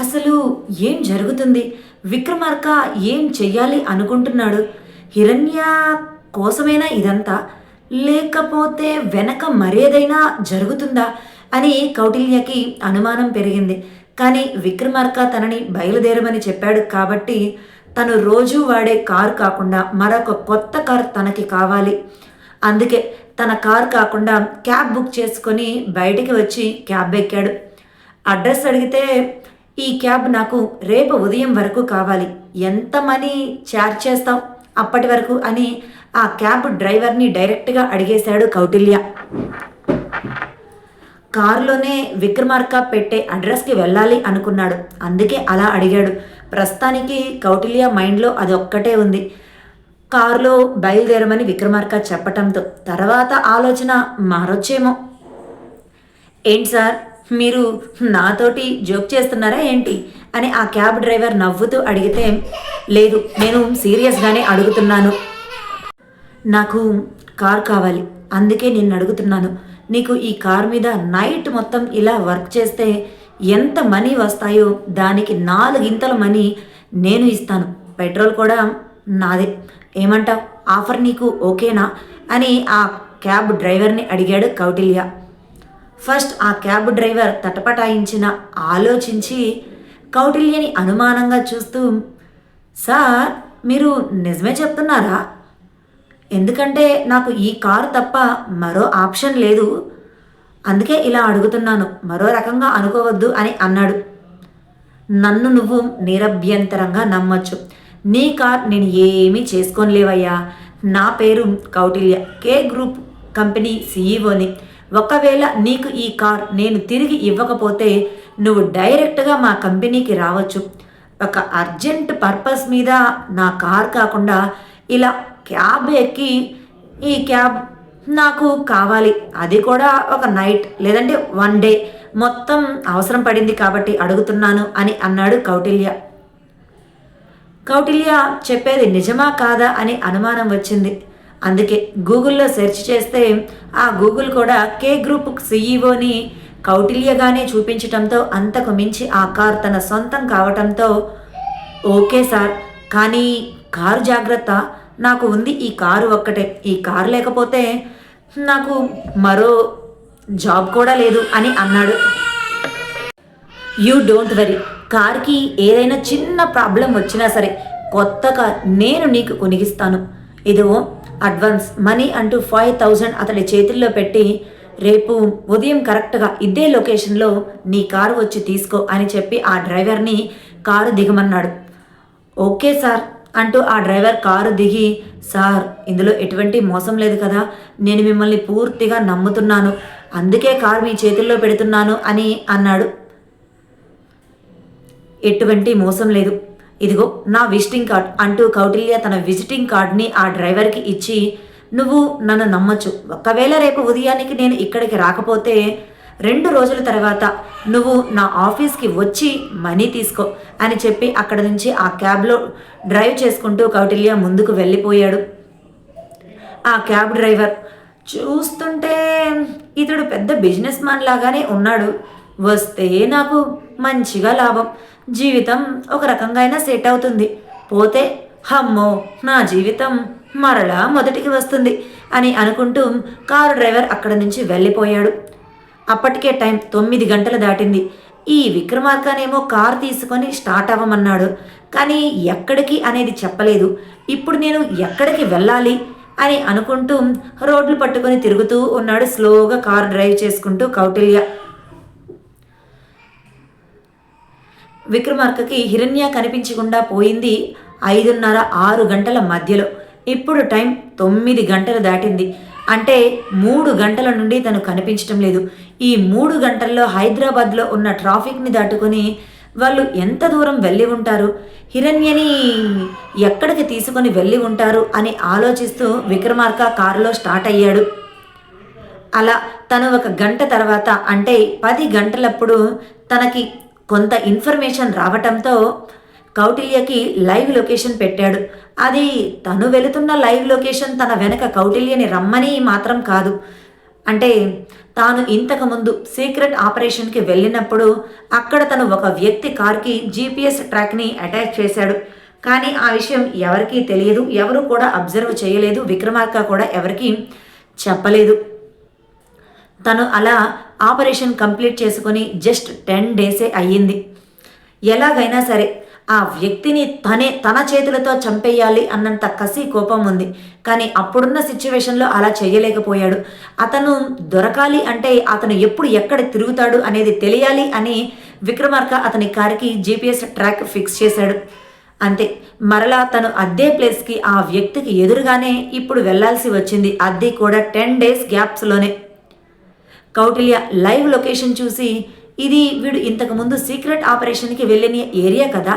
అసలు ఏం జరుగుతుంది? విక్రమార్క ఏం చెయ్యాలి అనుకుంటున్నాడు? హిరణ్య కోసమేనా ఇదంతా? లేకపోతే వెనక మరేదైనా జరుగుతుందా? అని కౌటిల్యకి అనుమానం పెరిగింది. కానీ విక్రమార్క తనని బయలుదేరమని చెప్పాడు కాబట్టి తను రోజు వాడే కారు కాకుండా మరొక కొత్త కార్ తనకి కావాలి. అందుకే తన కార్ కాకుండా క్యాబ్ బుక్ చేసుకొని బయటికి వచ్చి క్యాబ్ ఎక్కాడు. అడ్రస్ అడిగితే ఈ క్యాబ్ నాకు రేపు ఉదయం వరకు కావాలి. ఎంత మనీ ఛార్జ్ చేస్తాం? అప్పటి వరకు అని ఆ క్యాబ్ డ్రైవర్ని డైరెక్ట్గా అడిగేశాడు కౌటిల్య. కారులోనే విక్రమార్క పెట్టే అడ్రస్కి వెళ్ళాలి అనుకున్నాడు. అందుకే అలా అడిగాడు. ప్రస్తుతానికి కౌటిల్య మైండ్లో అదొక్కటే ఉంది. కారులో బయలుదేరమని విక్రమార్క చెప్పటంతో తర్వాత ఆలోచన మారొచ్చేమో. ఏంటి సార్? మీరు నాతోటి జోక్ చేస్తున్నారా ఏంటి? అని ఆ క్యాబ్ డ్రైవర్ నవ్వుతూ అడిగితే లేదు నేను సీరియస్గానే అడుగుతున్నాను. నాకు కార్ కావాలి అందుకే నిన్ను అడుగుతున్నాను. నీకు ఈ కార్ మీద నైట్ మొత్తం ఇలా వర్క్ చేస్తే ఎంత మనీ వస్తాయో దానికి నాలుగింతల మనీ నేను ఇస్తాను. పెట్రోల్ కూడా నాదే. ఏమంటావ్? ఆఫర్ నీకు ఓకేనా? అని ఆ క్యాబ్ డ్రైవర్ని అడిగాడు కౌటిల్య. ఫస్ట్ ఆ క్యాబ్ డ్రైవర్ తటపటాయించిన ఆలోచించి కౌటిల్యని అనుమానంగా చూస్తూ సార్ మీరు నిజమే చెప్తున్నారా? ఎందుకంటే నాకు ఈ కారు తప్ప మరో ఆప్షన్ లేదు. అందుకే ఇలా అడుగుతున్నాను. మరో రకంగా అనుకోవద్దు అని అన్నాడు. నన్ను నువ్వు నిరభ్యంతరంగా నమ్మొచ్చు. నీ కార్ నేను ఏమీ చేసుకోనిలేవయ్యా. నా పేరు కౌటిల్య. కే గ్రూప్ కంపెనీ సీఈఓని ఒకవేళ నీకు ఈ కార్ నేను తిరిగి ఇవ్వకపోతే నువ్వు డైరెక్ట్గా మా కంపెనీకి రావచ్చు. ఒక అర్జెంట్ పర్పస్ మీద నా కార్ కాకుండా ఇలా క్యాబ్ ఎక్కి ఈ క్యాబ్ నాకు కావాలి. అది కూడా ఒక నైట్ లేదంటే వన్ డే. మొత్తం అవసరం పడింది కాబట్టి అడుగుతున్నాను అని అన్నాడు కౌటిల్య. కౌటిల్య చెప్పేది నిజమా కాదా అని అనుమానం వచ్చింది. అందుకే గూగుల్లో సెర్చ్ చేస్తే ఆ గూగుల్ కూడా కే గ్రూప్ సీఈఓని కౌటిల్యగానే చూపించటంతో అంతకు మించి ఆ కార్ తన సొంతం కావటంతో ఓకే సార్ కానీ కారు జాగ్రత్త. నాకు ఉంది ఈ కారు ఒక్కటే. ఈ కారు లేకపోతే నాకు మరో జాబ్ కూడా లేదు అని అన్నాడు. You don't worry. కార్కి ఏదైనా చిన్న ప్రాబ్లం వచ్చినా సరే కొత్త కార్ నేను నీకు కొనిగిస్తాను. ఇదో అడ్వాన్స్ మనీ అంటూ ఫైవ్ థౌజండ్ అతడి చేతుల్లో పెట్టి రేపు ఉదయం కరెక్ట్గా ఇదే లొకేషన్లో నీ కారు వచ్చి తీసుకో అని చెప్పి ఆ డ్రైవర్ని కారు దిగమన్నాడు. ఓకే సార్ అంటూ ఆ డ్రైవర్ కారు దిగి సార్ ఇందులో ఎటువంటి మోసం లేదు కదా నేను మిమ్మల్ని పూర్తిగా నమ్ముతున్నాను అందుకే కారు మీ చేతుల్లో పెడుతున్నాను అని అన్నాడు. ఎటువంటి మోసం లేదు ఇదిగో నా విజిటింగ్ కార్డ్ అంటూ కౌటిల్య తన విజిటింగ్ కార్డ్ని ఆ డ్రైవర్కి ఇచ్చి నువ్వు నన్ను నమ్మచ్చు. ఒకవేళ రేపు ఉదయానికి నేను ఇక్కడికి రాకపోతే రెండు రోజుల తర్వాత నువ్వు నా ఆఫీస్కి వచ్చి మనీ తీసుకో అని చెప్పి అక్కడ నుంచి ఆ క్యాబ్లో డ్రైవ్ చేసుకుంటూ కౌటిల్య ముందుకు వెళ్ళిపోయాడు. ఆ క్యాబ్ డ్రైవర్ చూస్తుంటే ఇతడు పెద్ద బిజినెస్ మ్యాన్ లాగానే ఉన్నాడు. వస్తే నాకు మంచిగా లాభం. జీవితం ఒక రకంగా అయినా సెట్ అవుతుంది. పోతే హమ్మో నా జీవితం మరలా మొదటికి వస్తుంది అని అనుకుంటూ కారు డ్రైవర్ అక్కడ నుంచి వెళ్ళిపోయాడు. అప్పటికే టైం తొమ్మిది గంటలు దాటింది. ఈ విక్రమార్కనేమో కారు తీసుకొని స్టార్ట్ అవ్వమన్నాడు. కానీ ఎక్కడికి అనేది చెప్పలేదు. ఇప్పుడు నేను ఎక్కడికి వెళ్ళాలి అని అనుకుంటూ రోడ్లు పట్టుకొని తిరుగుతూ ఉన్నాడు. స్లోగా కారు డ్రైవ్ చేసుకుంటూ కౌటిల్య. విక్రమార్కకి హిరణ్య కనిపించకుండా పోయింది ఐదున్నర ఆరు గంటల మధ్యలో. ఇప్పుడు టైం తొమ్మిది గంటలు దాటింది. అంటే మూడు గంటల నుండి తను కనిపించటం లేదు. ఈ మూడు గంటల్లో హైదరాబాద్లో ఉన్న ట్రాఫిక్ని దాటుకొని వాళ్ళు ఎంత దూరం వెళ్ళి ఉంటారు? హిరణ్యని ఎక్కడికి తీసుకొని వెళ్ళి ఉంటారు అని ఆలోచిస్తూ విక్రమార్క కారులో స్టార్ట్ అయ్యాడు. అలా తను ఒక గంట తర్వాత అంటే పది గంటలప్పుడు తనకి కొంత ఇన్ఫర్మేషన్ రావటంతో కౌటిల్యకి లైవ్ లొకేషన్ పెట్టాడు. అది తను వెళుతున్న లైవ్ లొకేషన్ తన వెనక కౌటిల్యని రమ్మని మాత్రం కాదు. అంటే తాను ఇంతకుముందు సీక్రెట్ ఆపరేషన్కి వెళ్ళినప్పుడు అక్కడ తను ఒక వ్యక్తి కార్కి జీపీఎస్ ట్రాక్ని అటాచ్ చేశాడు. కానీ ఆ విషయం ఎవరికీ తెలియదు. ఎవరు కూడా అబ్జర్వ్ చేయలేదు. విక్రమార్క కూడా ఎవరికీ చెప్పలేదు. తను అలా ఆపరేషన్ కంప్లీట్ చేసుకొని జస్ట్ టెన్ డేసే అయ్యింది. ఎలాగైనా సరే ఆ వ్యక్తిని తనే తన చేతులతో చంపేయాలి అన్నంత కసి కోపం ఉంది. కానీ అప్పుడున్న సిచ్యువేషన్లో అలా చేయలేకపోయాడు. అతను దొరకాలి అంటే అతను ఎప్పుడు ఎక్కడ తిరుగుతాడు అనేది తెలియాలి అని విక్రమార్క అతని కారుకి జీపీఎస్ ట్రాక్ ఫిక్స్ చేశాడు. అంతే మరలా తను అద్దే ప్లేస్కి ఆ వ్యక్తికి ఎదురుగానే ఇప్పుడు వెళ్ళాల్సి వచ్చింది. అద్దె కూడా టెన్ డేస్ గ్యాప్స్లోనే. కౌటిల్య లైవ్ లొకేషన్ చూసి ఇది వీడు ఇంతకుముందు సీక్రెట్ ఆపరేషన్కి వెళ్ళిన ఏరియా కదా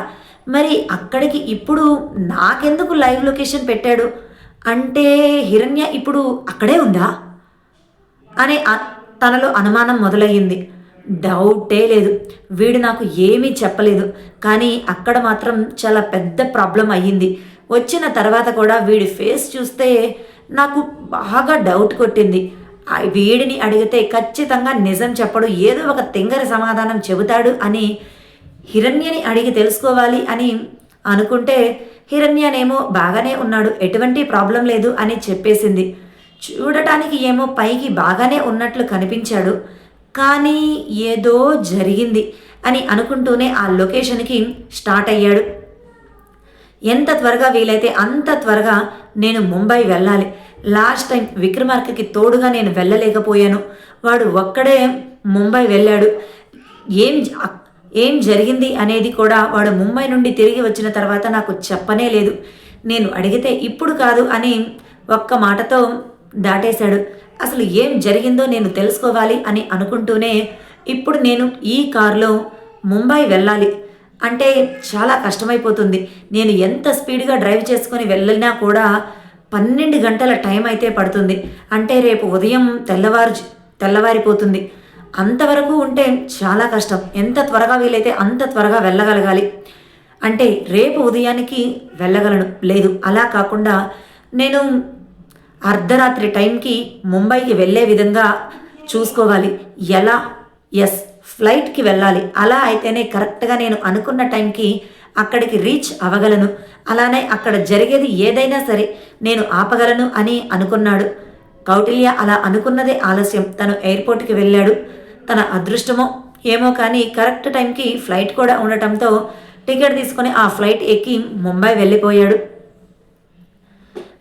మరి అక్కడికి ఇప్పుడు నాకెందుకు లైవ్ లొకేషన్ పెట్టాడు? అంటే హిరణ్య ఇప్పుడు అక్కడే ఉందా? అనే తనలో అనుమానం మొదలయ్యింది. డౌటే లేదు. వీడు నాకు ఏమీ చెప్పలేదు. కానీ అక్కడ మాత్రం చాలా పెద్ద ప్రాబ్లం అయ్యింది. వచ్చిన తర్వాత కూడా వీడి ఫేస్ చూస్తే నాకు బాగా డౌట్ కొట్టింది. వీడిని అడిగితే ఖచ్చితంగా నిజం చెప్పడు ఏదో ఒక తింగర సమాధానం చెబుతాడు అని హిరణ్యని అడిగి తెలుసుకోవాలి అని అనుకుంటే హిరణ్యనేమో బాగానే ఉన్నాడు ఎటువంటి ప్రాబ్లం లేదు అని చెప్పేసింది. చూడటానికి ఏమో పైకి బాగానే ఉన్నట్లు కనిపించాడు కానీ ఏదో జరిగింది అని అనుకుంటూనే ఆ లొకేషన్కి స్టార్ట్ అయ్యాడు. ఎంత త్వరగా వీలైతే అంత త్వరగా నేను ముంబై వెళ్ళాలి లాస్ట్ టైం విక్రమార్కకి తోడుగా నేను వెళ్ళలేకపోయాను. వాడు ఒక్కడే ముంబై వెళ్ళాడు. ఏం ఏం జరిగింది అనేది కూడా వాడు ముంబై నుండి తిరిగి వచ్చిన తర్వాత నాకు చెప్పనే లేదు. నేను అడిగితే ఇప్పుడు కాదు అని ఒక్క మాటతో దాటేశాడు. అసలు ఏం జరిగిందో నేను తెలుసుకోవాలి అని అనుకుంటూనే ఇప్పుడు నేను ఈ కారులో ముంబై వెళ్ళాలి. అంటే చాలా కష్టమైపోతుంది. నేను ఎంత స్పీడ్గా డ్రైవ్ చేసుకొని వెళ్ళినా కూడా పన్నెండు గంటల టైం అయితే పడుతుంది. అంటే రేపు ఉదయం తెల్లవారు తెల్లవారిపోతుంది. అంతవరకు ఉంటే చాలా కష్టం. ఎంత త్వరగా వీలైతే అంత త్వరగా వెళ్ళగలగాలి. అంటే రేపు ఉదయానికి వెళ్ళగలను. లేదు అలా కాకుండా నేను అర్ధరాత్రి టైంకి ముంబైకి వెళ్ళే విధంగా చూసుకోవాలి. ఎలా? ఎస్ ఫ్లైట్కి వెళ్ళాలి. అలా అయితేనే కరెక్ట్గా నేను అనుకున్న టైంకి అక్కడికి రీచ్ అవ్వగలను అలానే అక్కడ జరిగేది ఏదైనా సరే నేను ఆపగలను అని అనుకున్నాడు. కౌటిల్య అలా అనుకున్నదే ఆలస్యం. తను ఎయిర్పోర్ట్కి వెళ్ళాడు. తన అదృష్టమో ఏమో కానీ కరెక్ట్ టైంకి ఫ్లైట్ కూడా ఉండటంతో టికెట్ తీసుకొని ఆ ఫ్లైట్ ఎక్కి ముంబై వెళ్ళిపోయాడు.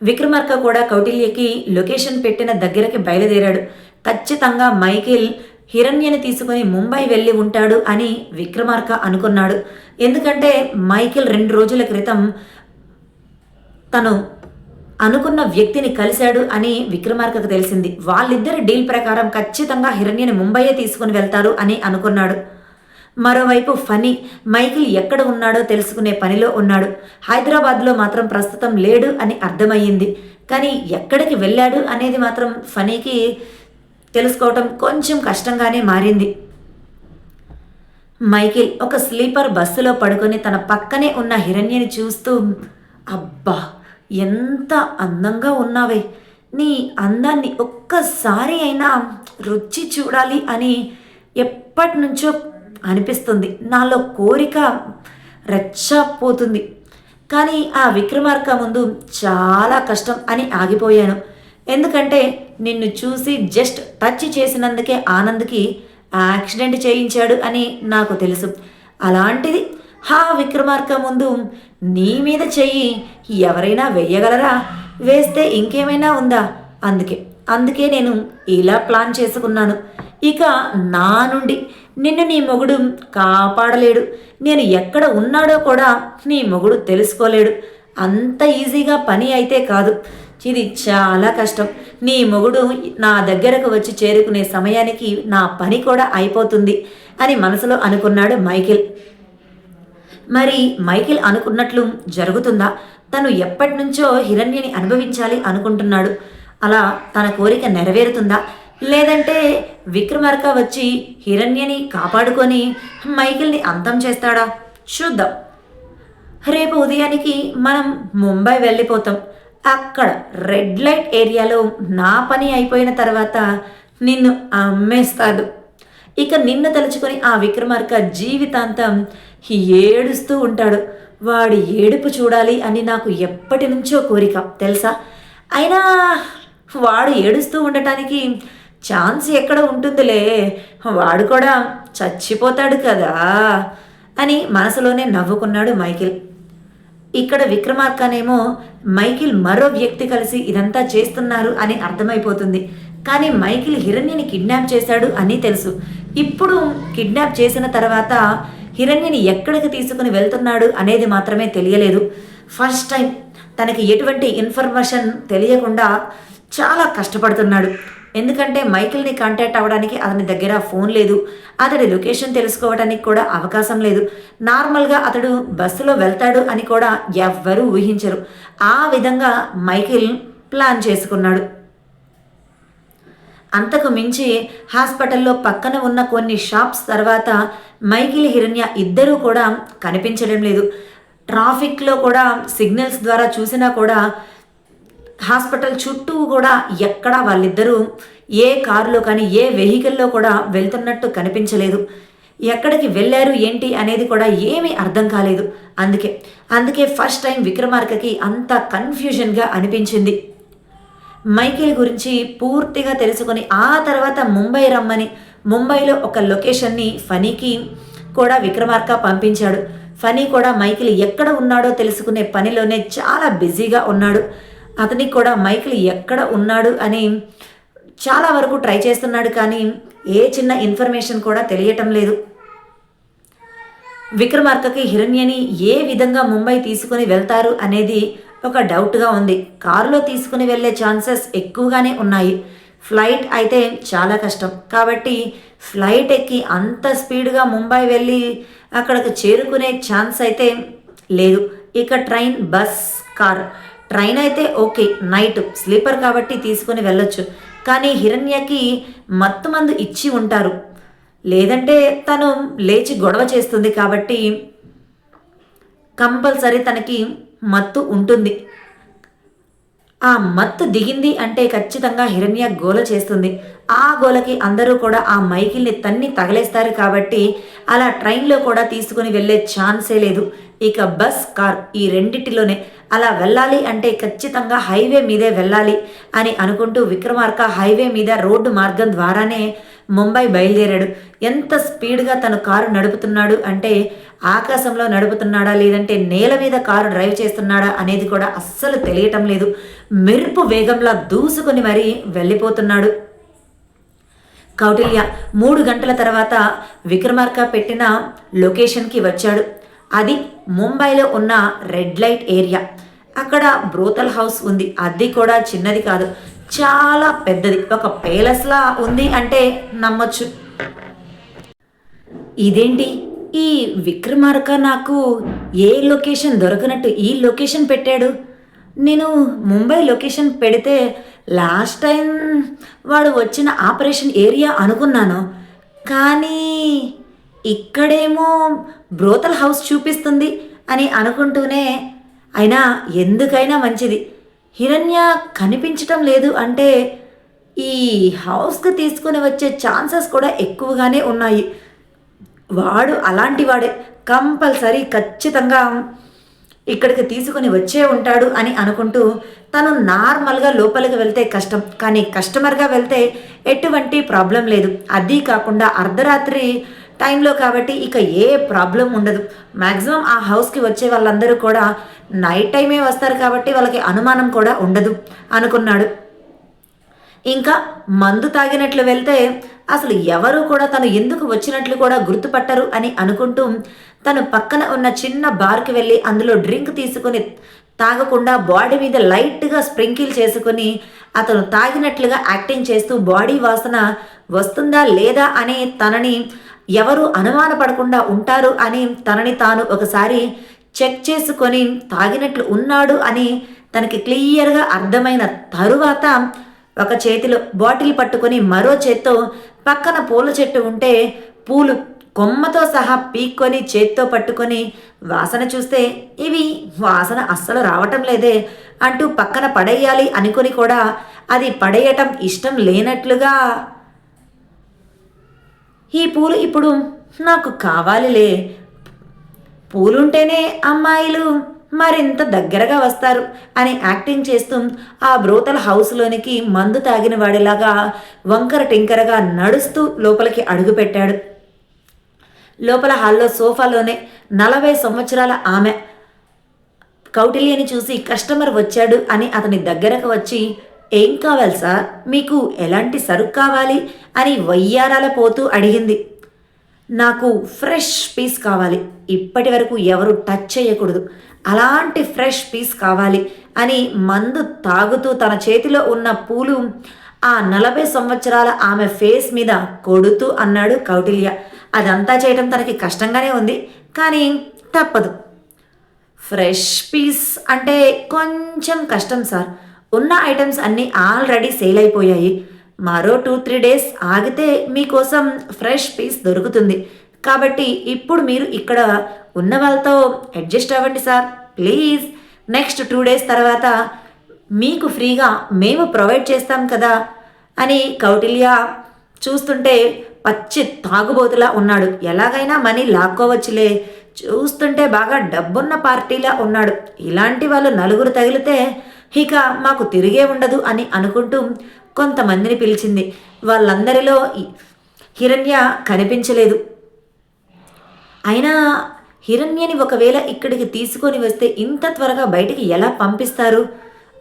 విక్రమార్క కూడా కౌటిల్యకి లొకేషన్ పెట్టిన దగ్గరకి బయలుదేరాడు. ఖచ్చితంగా మైకేల్ హిరణ్యని తీసుకుని ముంబై వెళ్ళి ఉంటాడు అని విక్రమార్క అనుకున్నాడు. ఎందుకంటే మైకిల్ రెండు రోజుల క్రితం తను అనుకున్న వ్యక్తిని కలిశాడు అని విక్రమార్కకు తెలిసింది. వాళ్ళిద్దరి డీల్ ప్రకారం ఖచ్చితంగా హిరణ్యని ముంబైయే తీసుకుని వెళ్తారు అని అనుకున్నాడు. మరోవైపు ఫనీ మైకిల్ ఎక్కడ ఉన్నాడో తెలుసుకునే పనిలో ఉన్నాడు. హైదరాబాద్లో మాత్రం ప్రస్తుతం లేడు అని అర్థమయ్యింది. కానీ ఎక్కడికి వెళ్ళాడు అనేది మాత్రం ఫనీకి తెలుసుకోవటం కొంచెం కష్టంగానే మారింది. మైకిల్ ఒక స్లీపర్ బస్సులో పడుకొని తన పక్కనే ఉన్న హిరణ్యని చూస్తూ అబ్బా ఎంత అందంగా ఉన్నావే. నీ అందాన్ని ఒక్కసారి అయినా రుచి చూడాలి అని ఎప్పటి నుంచో అనిపిస్తుంది. నాలో కోరిక రెచ్చపోతుంది. కానీ ఆ విక్రమార్క ముందు చాలా కష్టం అని ఆగిపోయాను. ఎందుకంటే నిన్ను చూసి జస్ట్ టచ్ చేసినందుకే ఆనంద్కి యాక్సిడెంట్ చేయించాడు అని నాకు తెలుసు. అలాంటిది హా విక్రమార్క ముందు నీ మీద చెయ్యి ఎవరైనా వెయ్యగలరా? వేస్తే ఇంకేమైనా ఉందా? అందుకే అందుకే నేను ఇలా ప్లాన్ చేసుకున్నాను. ఇక నా నుండి నిన్ను నీ మొగుడు కాపాడలేడు. నేను ఎక్కడ ఉన్నాడో కూడా నీ మొగుడు తెలుసుకోలేడు. అంత ఈజీగా పని అయితే కాదు. ఇది చాలా కష్టం. నీ మొగుడు నా దగ్గరకు వచ్చి చేరుకునే సమయానికి నా పని కూడా అయిపోతుంది అని మనసులో అనుకున్నాడు మైకిల్. మరి మైకిల్ అనుకున్నట్లు జరుగుతుందా? తను ఎప్పటి నుంచో హిరణ్యని అనుభవించాలి అనుకుంటున్నాడు. అలా తన కోరిక నెరవేరుతుందా? లేదంటే విక్రమార్క వచ్చి హిరణ్యని కాపాడుకొని మైకిల్ని అంతం చేస్తాడా? చూద్దాం. రేపు ఉదయానికి మనం ముంబై వెళ్ళిపోతాం. అక్కడ రెడ్ లైట్ ఏరియాలో నా పని అయిపోయిన తర్వాత నిన్ను అమ్మేస్తాడు. ఇక నిన్ను తలుచుకొని ఆ విక్రమార్క జీవితాంతం ఏడుస్తూ ఉంటాడు. వాడి ఏడుపు చూడాలి అని నాకు ఎప్పటి నుంచో కోరిక తెలుసా? అయినా వాడు ఏడుస్తూ ఉండటానికి ఛాన్స్ ఎక్కడ ఉంటుందిలే? వాడు కూడా చచ్చిపోతాడు కదా అని మనసులోనే నవ్వుకున్నాడు మైకిల్. ఇక్కడ విక్రమార్కనేమో మైకిల్ మరో వ్యక్తి కలిసి ఇదంతా చేస్తున్నారు అని అర్థమైపోతుంది. కానీ మైకిల్ హిరణ్యని కిడ్నాప్ చేశాడు అని తెలుసు. ఇప్పుడు కిడ్నాప్ చేసిన తర్వాత హిరణ్యని ఎక్కడికి తీసుకుని వెళ్తున్నాడు అనేది మాత్రమే తెలియలేదు. ఫస్ట్ టైం తనకి ఎటువంటి ఇన్ఫర్మేషన్ తెలియకుండా చాలా కష్టపడుతున్నాడు. ఎందుకంటే మైకిల్ని కాంటాక్ట్ అవ్వడానికి అతని దగ్గర ఫోన్ లేదు. అతడి లొకేషన్ తెలుసుకోవడానికి కూడా అవకాశం లేదు. నార్మల్గా అతడు బస్సులో వెళ్తాడు అని కూడా ఎవ్వరూ ఊహించరు. ఆ విధంగా మైకిల్ ప్లాన్ చేసుకున్నాడు. అంతకు మించి హాస్పిటల్లో పక్కన ఉన్న కొన్ని షాప్స్ తర్వాత మైకిల్ హిరణ్య ఇద్దరూ కూడా కనిపించడం లేదు. ట్రాఫిక్లో కూడా సిగ్నల్స్ ద్వారా చూసినా కూడా హాస్పిటల్ చుట్టూ కూడా ఎక్కడా వాళ్ళిద్దరూ ఏ కారులో కానీ ఏ వెహికల్లో కూడా వెళ్తున్నట్టు కనిపించలేదు. ఎక్కడికి వెళ్ళారు ఏంటి అనేది కూడా ఏమీ అర్థం కాలేదు. అందుకే అందుకే ఫస్ట్ టైం విక్రమార్కకి అంత కన్ఫ్యూజన్గా అనిపించింది. మైకేల్ గురించి పూర్తిగా తెలుసుకొని ఆ తర్వాత ముంబై రమ్మని ముంబైలో ఒక లొకేషన్ని ఫనీకి కూడా విక్రమార్క పంపించాడు. ఫనీ కూడా మైకిల్ ఎక్కడ ఉన్నాడో తెలుసుకునే పనిలోనే చాలా బిజీగా ఉన్నాడు. అతనికి కూడా మైకిల్ ఎక్కడ ఉన్నాడు అని చాలా వరకు ట్రై చేస్తున్నాడు కానీ ఏ చిన్న ఇన్ఫర్మేషన్ కూడా తెలియటం లేదు. విక్రమార్కకి హిరణ్యని ఏ విధంగా ముంబై తీసుకుని వెళ్తారు అనేది ఒక డౌట్గా ఉంది. కారులో తీసుకుని వెళ్ళే ఛాన్సెస్ ఎక్కువగానే ఉన్నాయి. ఫ్లైట్ అయితే చాలా కష్టం. కాబట్టి ఫ్లైట్ ఎక్కి అంత స్పీడ్గా ముంబై వెళ్ళి అక్కడికి చేరుకునే ఛాన్స్ అయితే లేదు. ఇక ట్రైన్ బస్ కార్ ట్రైన్ అయితే ఓకే నైట్ స్లీపర్ కాబట్టి తీసుకుని వెళ్ళొచ్చు. కానీ హిరణ్యకి మత్తు మందు ఇచ్చి ఉంటారు. లేదంటే తను లేచి గొడవ చేస్తుంది కాబట్టి కంపల్సరీ తనకి మత్తు ఉంటుంది. ఆ మత్తు దిగింది అంటే ఖచ్చితంగా హిరణ్య గోల చేస్తుంది. ఆ గోలకి అందరూ కూడా ఆ మైకిల్ని తన్ని తగలేస్తారు కాబట్టి అలా ట్రైన్లో కూడా తీసుకుని వెళ్ళే ఛాన్సే లేదు. ఇక బస్ కార్ ఈ రెండిటిలోనే. అలా వెళ్ళాలి అంటే ఖచ్చితంగా హైవే మీదే వెళ్ళాలి అని అనుకుంటూ విక్రమార్క హైవే మీద రోడ్డు మార్గం ద్వారానే ముంబై బయలుదేరాడు. ఎంత స్పీడ్గా తను కారు నడుపుతున్నాడు అంటే ఆకాశంలో నడుపుతున్నాడా లేదంటే నేల మీద కారు డ్రైవ్ చేస్తున్నాడా అనేది కూడా అస్సలు తెలియటం లేదు. మెరుపు వేగంలా దూసుకొని మరీ వెళ్ళిపోతున్నాడు. కౌటిల్య మూడు గంటల తర్వాత విక్రమార్క పెట్టిన లొకేషన్కి వచ్చాడు. అది ముంబైలో ఉన్న రెడ్ లైట్ ఏరియా. అక్కడ బ్రోతల్ హౌస్ ఉంది. అది కూడా చిన్నది కాదు. చాలా పెద్దది. ఒక పేలస్లా ఉంది అంటే నమ్మొచ్చు. ఇదేంటి? ఈ విక్రమార్క నాకు ఏ లొకేషన్ దొరకనట్టు ఈ లొకేషన్ పెట్టాడు? నేను ముంబై లొకేషన్ పెడితే లాస్ట్ టైం వాడు వచ్చిన ఆపరేషన్ ఏరియా అనుకున్నాను. కానీ ఇక్కడేమో బ్రోతల్ హౌస్ చూపిస్తుంది అని అనుకుంటూనే అయినా ఎందుకైనా మంచిది. హిరణ్య కనిపించటం లేదు అంటే ఈ హౌస్కి తీసుకుని వచ్చే ఛాన్సెస్ కూడా ఎక్కువగానే ఉన్నాయి. వాడు అలాంటి వాడే కంపల్సరీ ఖచ్చితంగా ఇక్కడికి తీసుకుని వచ్చే ఉంటాడు అని అనుకుంటూ తను నార్మల్గా లోపలికి వెళ్తే కష్టం. కానీ కస్టమర్గా వెళ్తే ఎటువంటి ప్రాబ్లం లేదు. అది కాకుండా అర్ధరాత్రి టైంలో కాబట్టి ఇక ఏ ప్రాబ్లం ఉండదు. మ్యాక్సిమం ఆ హౌస్కి వచ్చే వాళ్ళందరూ కూడా నైట్ టైమే వస్తారు కాబట్టి వాళ్ళకి అనుమానం కూడా ఉండదు అనుకున్నాడు. ఇంకా మందు తాగినట్లు వెళ్తే అసలు ఎవరు కూడా తను ఎందుకు వచ్చినట్లు కూడా గుర్తుపట్టరు అని అనుకుంటూ తను పక్కన ఉన్న చిన్న బార్కి వెళ్ళి అందులో డ్రింక్ తీసుకుని తాగకుండా బాడీ మీద లైట్గా స్ప్రింకిల్ చేసుకుని అతను తాగినట్లుగా యాక్టింగ్ చేస్తూ బాడీ వాసన వస్తుందా లేదా అనే తనని ఎవరు అనుమానపడకుండా ఉంటారు అని తనని తాను ఒకసారి చెక్ చేసుకొని తాగినట్లు ఉన్నాడు అని తనకి క్లియర్గా అర్థమైన తరువాత ఒక చేతిలో బాటిల్ పట్టుకొని మరో చేత్తో పక్కన పూల చెట్టు ఉంటే పూలు కొమ్మతో సహా పీక్కొని చేత్తో పట్టుకొని వాసన చూస్తే ఇవి వాసన అస్సలు రావటం లేదే అంటూ పక్కన పడేయాలి అనుకొని కూడా అది పడేయటం ఇష్టం లేనట్లుగా ఈ పూలు ఇప్పుడు నాకు కావాలిలే. పూలుంటేనే అమ్మాయిలు మరింత దగ్గరగా వస్తారు అని యాక్టింగ్ చేస్తూ ఆ బ్రోతల హౌస్లోనికి మందు తాగిన వాడిలాగా వంకర టింకరగా నడుస్తూ లోపలికి అడుగుపెట్టాడు. లోపల హాల్లో సోఫాలోనే నలభై సంవత్సరాల ఆమె కౌటిల్యని చూసి కస్టమర్ వచ్చాడు అని అతని దగ్గరకు వచ్చి ఏం కావాలి సార్? మీకు ఎలాంటి సరుకు కావాలి? అని వయ్యారాల పోతూ అడిగింది. నాకు ఫ్రెష్ పీస్ కావాలి. ఇప్పటి వరకు ఎవరు టచ్ చేయకూడదు. అలాంటి ఫ్రెష్ పీస్ కావాలి అని మందు తాగుతూ తన చేతిలో ఉన్న పూలు ఆ నలభై సంవత్సరాల ఆమె ఫేస్ మీద కొడుతూ అన్నాడు కౌటిల్య. అదంతా చేయడం తనకి కష్టంగానే ఉంది కానీ తప్పదు. ఫ్రెష్ పీస్ అంటే కొంచెం కష్టం సార్. ఉన్న ఐటమ్స్ అన్నీ ఆల్రెడీ సేల్ అయిపోయాయి. మరో టూ త్రీ డేస్ ఆగితే మీకోసం ఫ్రెష్ పీస్ దొరుకుతుంది. కాబట్టి ఇప్పుడు మీరు ఇక్కడ ఉన్న వాళ్ళతో అడ్జస్ట్ అవ్వండి sir please next two days తర్వాత మీకు ఫ్రీగా మేము ప్రొవైడ్ చేస్తాం కదా అని కౌటిల్య చూస్తుంటే పచ్చి తాగుబోతులా ఉన్నాడు. ఎలాగైనా మనీ లాక్కోవచ్చులే. చూస్తుంటే బాగా డబ్బున్న పార్టీలా ఉన్నాడు. ఇలాంటి వాళ్ళు నలుగురు తగిలితే ఇక మాకు తిరిగే ఉండదు అని అనుకుంటూ కొంతమందిని పిలిచింది. వాళ్ళందరిలో హిరణ్య కనిపించలేదు. అయినా హిరణ్యని ఒకవేళ ఇక్కడికి తీసుకొని వస్తే ఇంత త్వరగా బయటికి ఎలా పంపిస్తారు?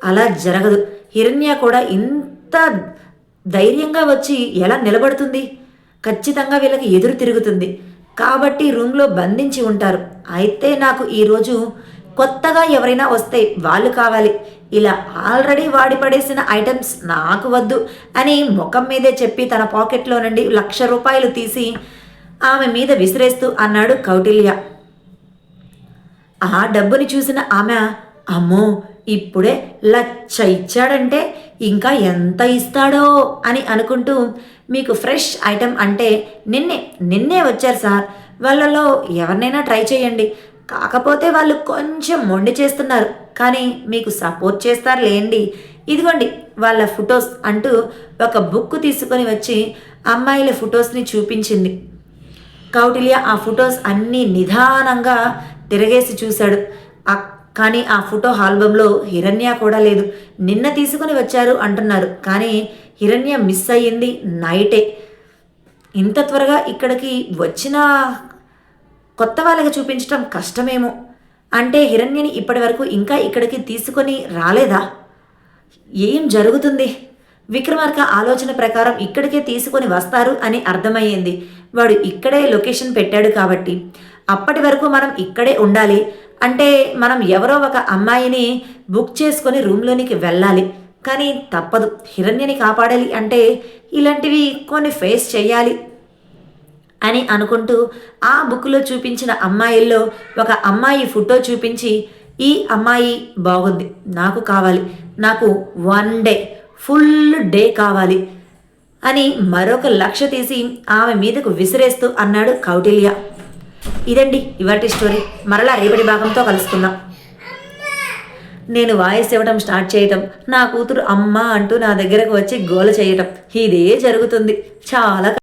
అలా జరగదు. హిరణ్య కూడా ఇంత ధైర్యంగా వచ్చి ఎలా నిలబడుతుంది? ఖచ్చితంగా వీళ్ళకి ఎదురు తిరుగుతుంది. కాబట్టి రూమ్లో బంధించి ఉంటారు. అయితే నాకు ఈరోజు కొత్తగా ఎవరైనా వస్తే వాళ్ళు కావాలి. ఇలా ఆల్రెడీ వాడి పడేసిన ఐటమ్స్ నాకు వద్దు అని ముఖం మీదే చెప్పి తన పాకెట్లో నుండి లక్ష రూపాయలు తీసి ఆమె మీద విసిరేస్తూ అన్నాడు కౌటిల్య. ఆ డబ్బుని చూసిన ఆమె అమ్మో ఇప్పుడే లచ్చ ఇచ్చాడంటే ఇంకా ఎంత ఇస్తాడో? అని అనుకుంటూ మీకు ఫ్రెష్ ఐటెం అంటే నిన్నే నిన్నే వచ్చారు సార్. వాళ్ళలో ఎవరినైనా ట్రై చేయండి. కాకపోతే వాళ్ళు కొంచెం మొండి చేస్తున్నారు. కానీ మీకు సపోర్ట్ చేస్తారు లేండి ఇదిగోండి వాళ్ళ ఫొటోస్ అంటూ ఒక బుక్ తీసుకొని వచ్చి అమ్మాయిల ఫొటోస్ని చూపించింది. కౌటిల్య ఆ ఫొటోస్ అన్నీ నిదానంగా తిరగేసి చూశాడు. కానీ ఆ ఫోటో ఆల్బంలో హిరణ్య కూడా లేదు. నిన్న తీసుకుని వచ్చారు అంటున్నారు. కానీ హిరణ్య మిస్ అయ్యింది నైటే. ఇంత త్వరగా ఇక్కడికి వచ్చిన కొత్త వాళ్ళకి చూపించటం కష్టమేమో. అంటే హిరణ్యని ఇప్పటి వరకు ఇంకా ఇక్కడికి తీసుకొని రాలేదా? ఏం జరుగుతుంది? విక్రమార్క ఆలోచన ప్రకారం ఇక్కడికే తీసుకొని వస్తారు అని అర్థమయ్యింది. వాడు ఇక్కడే లొకేషన్ పెట్టాడు కాబట్టి. అప్పటి వరకు మనం ఇక్కడే ఉండాలి. అంటే మనం ఎవరో ఒక అమ్మాయిని బుక్ చేసుకొని రూమ్లోనికి వెళ్ళాలి. కానీ తప్పదు. హిరణ్యని కాపాడాలి అంటే ఇలాంటివి కొన్ని ఫేస్ చేయాలి. అని అనుకుంటూ ఆ బుక్లో చూపించిన అమ్మాయిల్లో ఒక అమ్మాయి ఫోటో చూపించి ఈ అమ్మాయి బాగుంది నాకు కావాలి నాకు వన్ డే ఫుల్ డే కావాలి అని మరొక లక్ష తీసి ఆమె మీదకు విసిరేస్తూ అన్నాడు కౌటిల్య. ఇదండి ఇవాటి స్టోరీ. మరలా రేపటి భాగంతో కలుసుకుందాం. నేను వాయిస్ ఇవ్వడం స్టార్ట్ చేయటం నా కూతురు అమ్మ అంటూ నా దగ్గరకు వచ్చి గోల చేయటం ఇదే జరుగుతుంది. చాలా